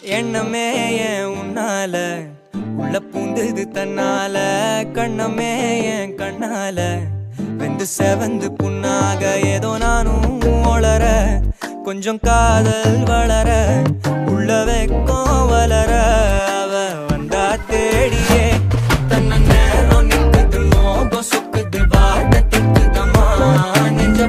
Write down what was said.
எண்ணமே உன்னால? உள்ள பூந்தது தன்னால. கண்ணமே என் கண்ணால? வெந்து செவந்து புண்ணாக ஏதோ நானும் ஒளர கொஞ்சம் காதல் வளர உள்ள வெக்கம் வளர. அவ வந்தா தேடியே. தன்ன நேரம் நிற்குது லோகம் சுக்குது வாட்ட திக்குதமா நெஞ்ச